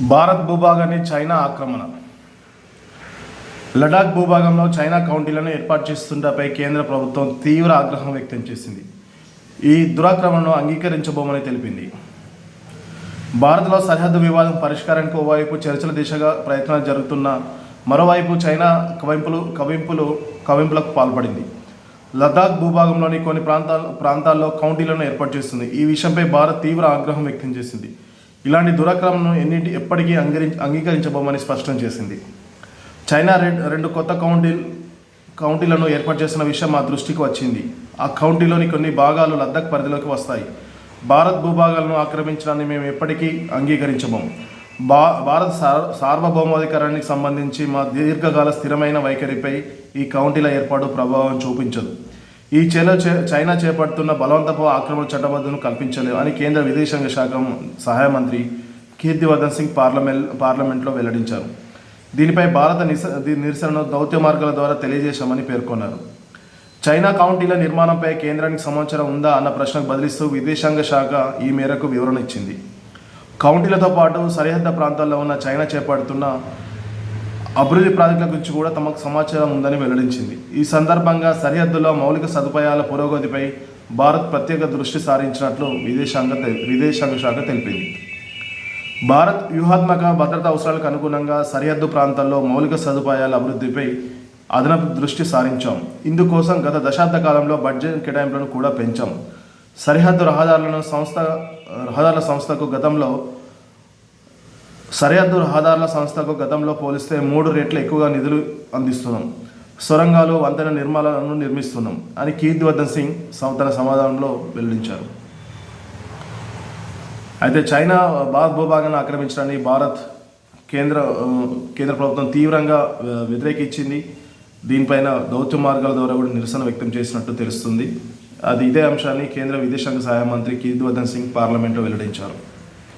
భారత్ భూభాగాన్ని చైనా ఆక్రమణ. లడాక్ భూభాగంలో చైనా కౌంటీలను ఏర్పాటు చేస్తుండపై కేంద్ర ప్రభుత్వం తీవ్ర ఆగ్రహం వ్యక్తం చేసింది. ఈ దురాక్రమణను అంగీకరించబోమని తెలిపింది. భారత్లో సరిహద్దు వివాదం పరిష్కారానికి ఓవైపు చర్చల దిశగా ప్రయత్నాలు జరుగుతున్న మరోవైపు చైనా కవింపులు కవింపులు కవింపులకు పాల్పడింది. లదాఖ్ భూభాగంలోని కొన్ని ప్రాంతాల ప్రాంతాల్లో కౌంటీలను ఏర్పాటు చేస్తుంది. ఈ విషయంపై భారత్ తీవ్ర ఆగ్రహం వ్యక్తం చేసింది. ఇలాంటి దురాక్రమణను ఎన్నింటి ఎప్పటికీ అంగీ అంగీకరించబోమని స్పష్టం చేసింది. చైనా రెడ్ రెండు కొత్త కౌంటీ కౌంటీలను ఏర్పాటు చేసిన విషయం మా దృష్టికి వచ్చింది. ఆ కౌంటీలోని కొన్ని భాగాలు లద్దక్ పరిధిలోకి వస్తాయి. భారత్ భూభాగాలను ఆక్రమించడాన్ని మేము ఎప్పటికీ అంగీకరించబోము. భా భారత సార్ సార్వభౌమాధికారానికి సంబంధించి మా దీర్ఘకాల స్థిరమైన వైఖరిపై ఈ కౌంటీల ఏర్పాటు ప్రభావం చూపించదు. ఈ చర్యలు చే చైనా చేపడుతున్న బలవంతపు ఆక్రమణ చట్టబద్ధను కల్పించలేదు అని కేంద్ర విదేశాంగ శాఖ సహాయ మంత్రి కీర్తివర్ధన్ సింగ్ పార్లమెంట్ పార్లమెంట్లో వెల్లడించారు. దీనిపై భారత నిస దీ- నిరసనను దౌత్య మార్గాల ద్వారా తెలియజేశామని పేర్కొన్నారు. చైనా కౌంటీల నిర్మాణంపై కేంద్రానికి సమాచారం ఉందా అన్న ప్రశ్నకు బదిలిస్తూ విదేశాంగ శాఖ ఈ మేరకు వివరణ ఇచ్చింది. కౌంటీలతో పాటు సరిహద్దు ప్రాంతాల్లో ఉన్న చైనా చేపడుతున్న అభివృద్ధి ప్రాజెక్టుల గురించి కూడా తమకు సమాచారం ఉందని వెల్లడించింది. ఈ సందర్భంగా సరిహద్దులో మౌలిక సదుపాయాల పురోగతిపై భారత్ ప్రత్యేక దృష్టి సారించినట్లు విదేశాంగ విదేశాంగ శాఖ తెలిపింది. భారత్ వ్యూహాత్మక భద్రతా అవసరాలకు అనుగుణంగా సరిహద్దు ప్రాంతాల్లో మౌలిక సదుపాయాల అభివృద్ధిపై అదనపు దృష్టి సారించాం. ఇందుకోసం గత దశాబ్ద కాలంలో బడ్జెట్ కేటాయింపులను కూడా పెంచాం. సరిహద్దు రహదారులను సంస్థ రహదారుల సంస్థకు గతంలో సరిహద్దు రహదారుల సంస్థకు గతంలో పోలిస్తే మూడు రెట్లు ఎక్కువగా నిధులు అందిస్తున్నాం. సొరంగాలు వంతెన నిర్మాణాలను నిర్మిస్తున్నాం అని కీర్తివర్ధన్ సింగ్ తన సమాధానంలో వెల్లడించారు. అయితే చైనా భారత్ భూభాగాన్ని ఆక్రమించడాన్ని భారత్ కేంద్ర కేంద్ర ప్రభుత్వం తీవ్రంగా వ్యతిరేకించింది. దీనిపైన దౌత్య మార్గాల ద్వారా కూడా నిరసన వ్యక్తం చేసినట్టు తెలుస్తుంది. అది ఇదే అంశాన్ని కేంద్ర విదేశాంగ సహాయ మంత్రి కీర్తివర్ధన్ సింగ్ పార్లమెంట్లో వెల్లడించారు.